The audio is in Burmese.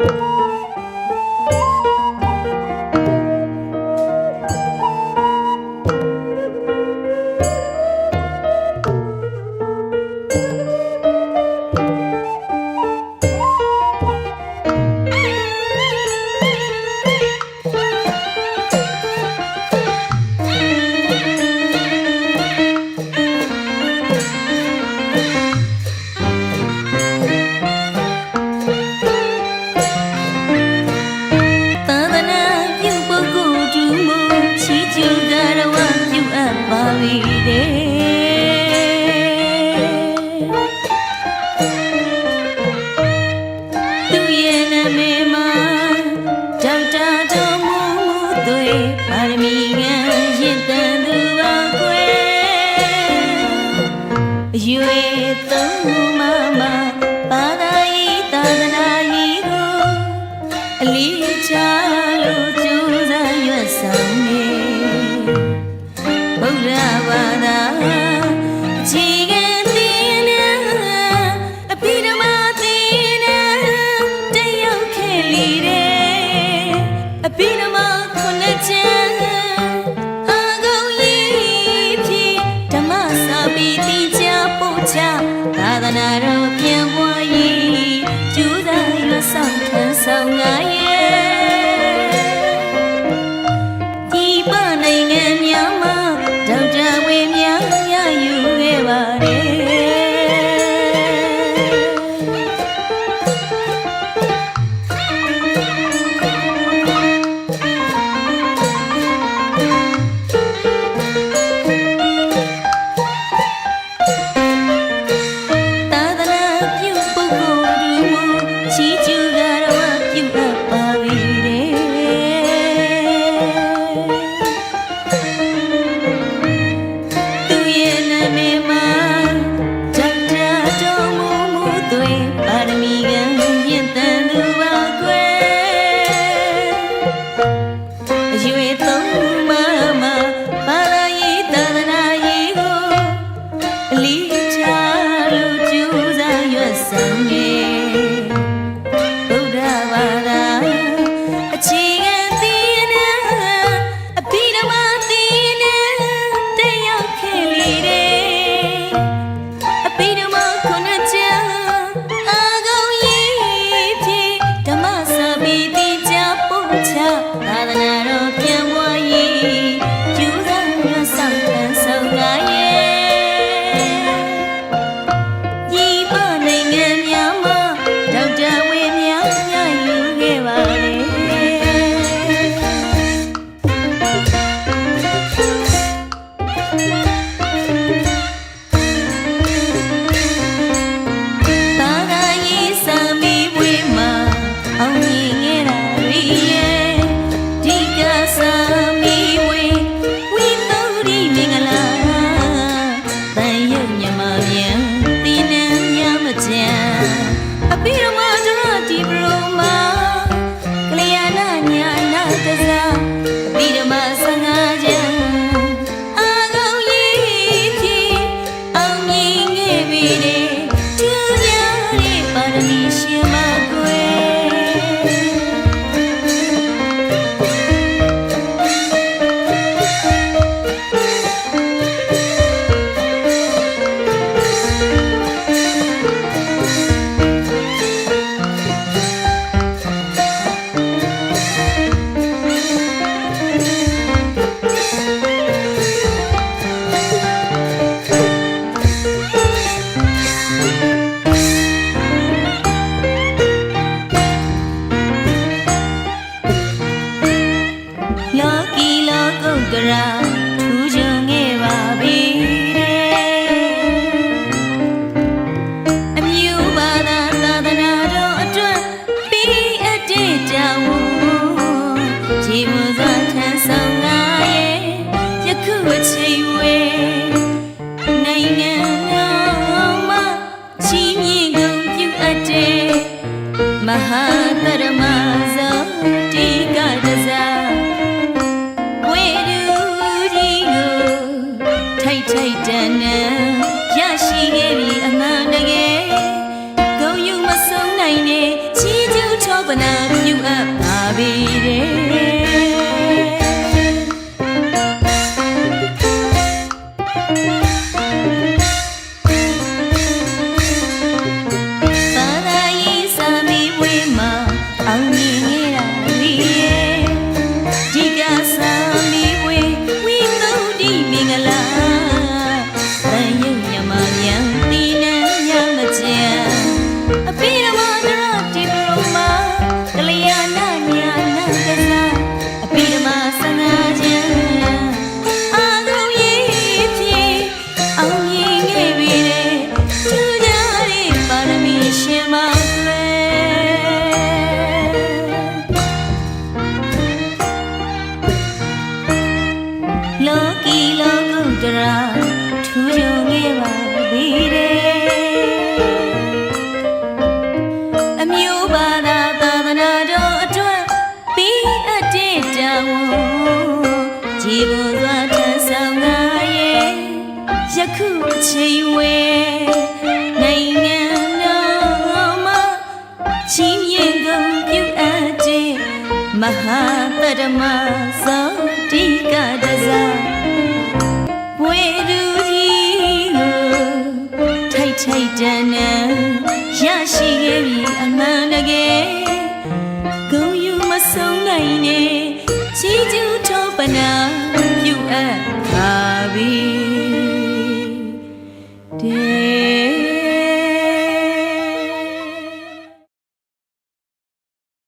you. သုံးမမဘာသာရေးသာသနာရေးကိုအလေးချလို့ကြိုးစားရွတ်ဆောင်နေဗုဒ္ဓဘာသာ Hồ đi 迹 ခုအချိန်ဝဲနိုင်ငံတော်မှာချီးမြှင့်ကုန်ပြုအပ်တဲ့မဟာပရမဇောတိကတစားဝေဒူကြီးကိုထိုက်ထိုက်တန်တန်ရရှိခဲ့ပြီအမှန်တကယ်ဂုံယူမဆုံးနိုင်နဲ့